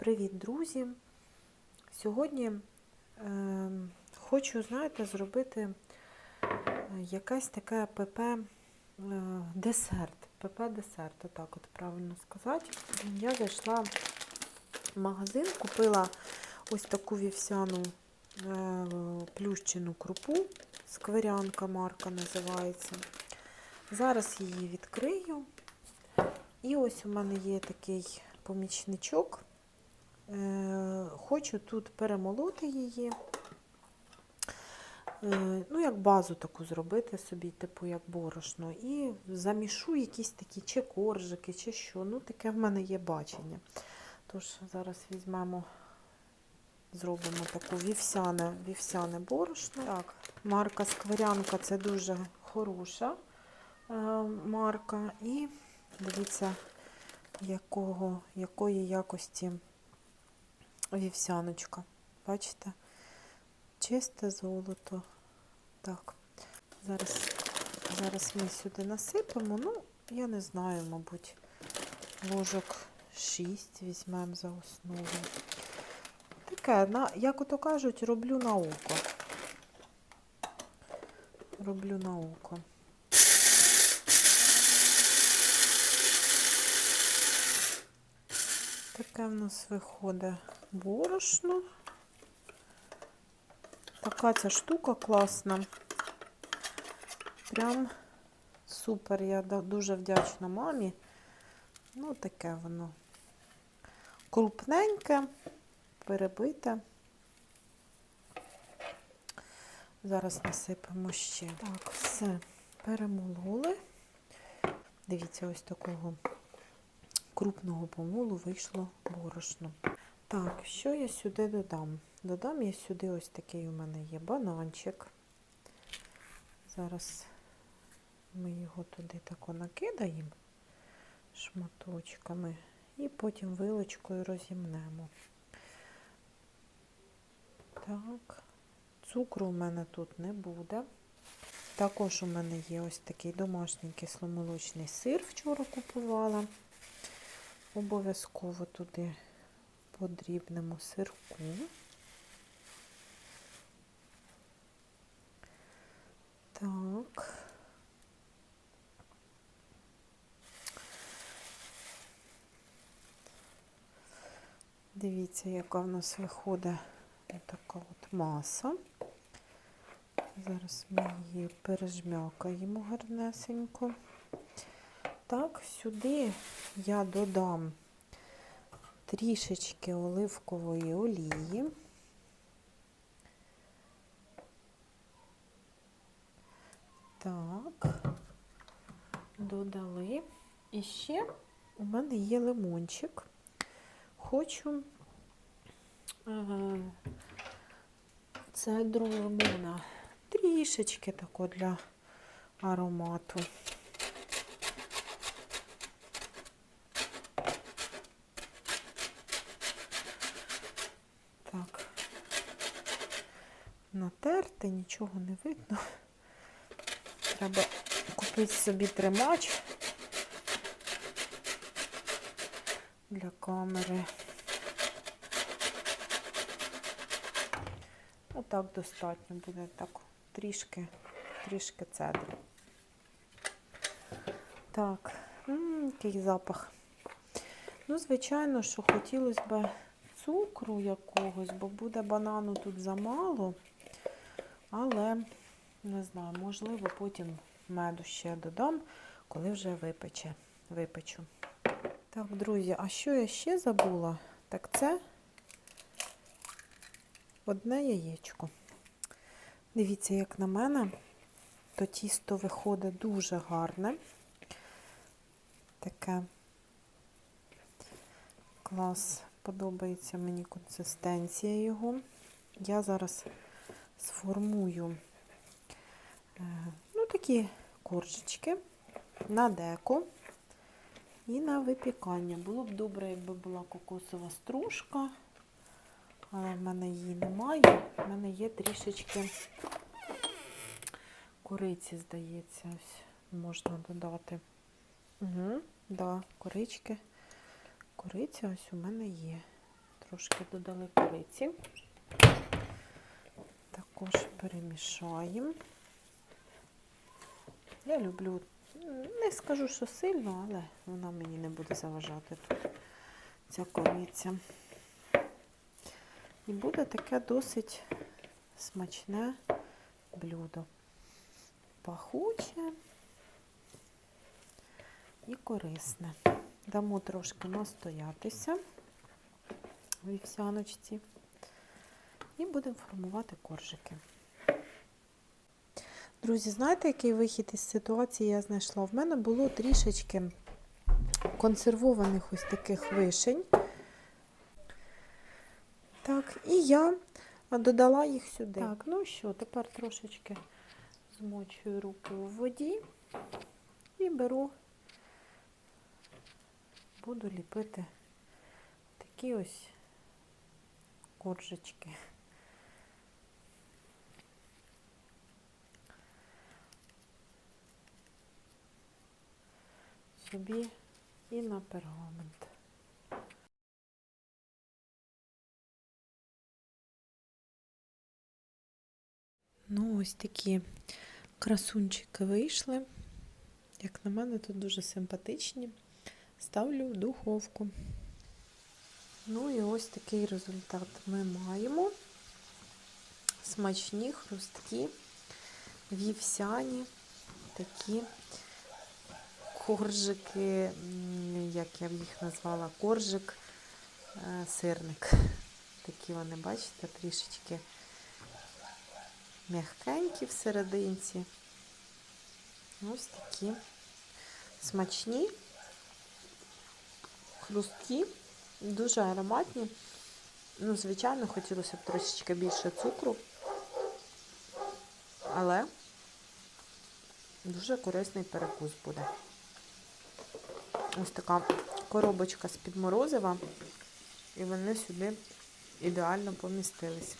Привіт, друзі! Сьогодні е, хочу, знаєте, зробити е, якесь таке ПП е, десерт. ПП десерт, отак от правильно сказати. Я зайшла в магазин, купила ось таку вівсяну е, плющену крупу. Скверянка марка називається. Зараз її відкрию. І ось у мене є такий помічничок. Е, Хочу тут перемолоти її. Е, Ну, як базу таку зробити собі, типу як борошно. І замішу якісь такі чи коржики, чи що. Ну, таке в мене є бачення. Тож, зараз візьмемо, зробимо таку вівсяне, вівсяне борошно. Так, марка Скверянка це дуже хороша е, марка. І дивіться, якого, якої якості вівсяночка. Бачите? Чисте золото. Так, зараз, зараз ми сюди насипемо. Ну, я не знаю, мабуть, ложок 6 візьмемо за основу. Таке, на, як ото кажуть, роблю на око. Роблю на око. Таке в нас виходить борошно. Така ця штука класна. Прям супер. Я дуже вдячна мамі. Ну, таке воно. Крупненьке, перебите. Зараз насипемо ще. Так, все, перемололи. Дивіться, ось такого крупного помолу вийшло борошно. Так, що я сюди додам? Додам я сюди ось такий у мене є бананчик. Зараз ми його туди тако накидаємо шматочками і потім вилочкою розімнемо. Так, цукру у мене тут не буде. Також у мене є ось такий домашній кисломолочний сир, вчора купувала. Обов'язково туди подрібнемо сирку. Так. Дивіться, яка в нас виходить така от маса. Зараз ми її пережмякаємо гарнесенько. Так, сюди я додам трішечки оливкової олії. Так, додали. І ще у мене є лимончик. Хочу е, цедру лимона. Трішечки тако для аромату. Так, натерти, нічого не видно. Треба купити собі тримач для камери. Отак достатньо буде так трішки, трішки цедри. Так, м, який запах. Ну, звичайно, що хотілося б цукру якогось, бо буде банану тут замало. Але, не знаю, можливо, потім меду ще додам, коли вже випече, випечу. Так, друзі, а що я ще забула? Так це одне яєчко. Дивіться, як на мене, то тісто виходить дуже гарне. Таке клас. Подобається мені консистенція його. Я зараз сформую е, ну, такі коржечки на деко і на випікання. Було б добре, якби була кокосова стружка, але в мене її немає. В мене є трішечки кориці, здається, можна додати. Угу, да, корички. Кориця ось у мене є. трошки додали кориці. Також перемішаємо. Я люблю, не скажу, що сильно, але вона мені не буде заважати тут ця кориця. І буде таке досить смачне блюдо. Пахуче і корисне. Дамо трошки настоятися в вівсяночці і будемо формувати коржики. Друзі, знаєте, який вихід із ситуації я знайшла? В мене було трішечки консервованих ось таких вишень. Так, і я додала їх сюди. Так, ну що, тепер трошечки змочую руки у воді і беру, буду ліпити такі ось коржечки. Собі і на пергамент. Ну, ось такі красунчики вийшли. Як на мене, тут дуже симпатичні. Ставлю в духовку. Ну і ось такий результат ми маємо. Смачні, хрусткі, вівсяні, такі коржики, як я б їх назвала, коржик, е, сирник. Такі вони, бачите, трішечки м'ягкенькі всерединці. Ось такі смачні, хрусткі, дуже ароматні. Ну, звичайно, хотілося б трошечки більше цукру, але дуже корисний перекус буде. Ось така коробочка з-під морозива, і вони сюди ідеально помістились.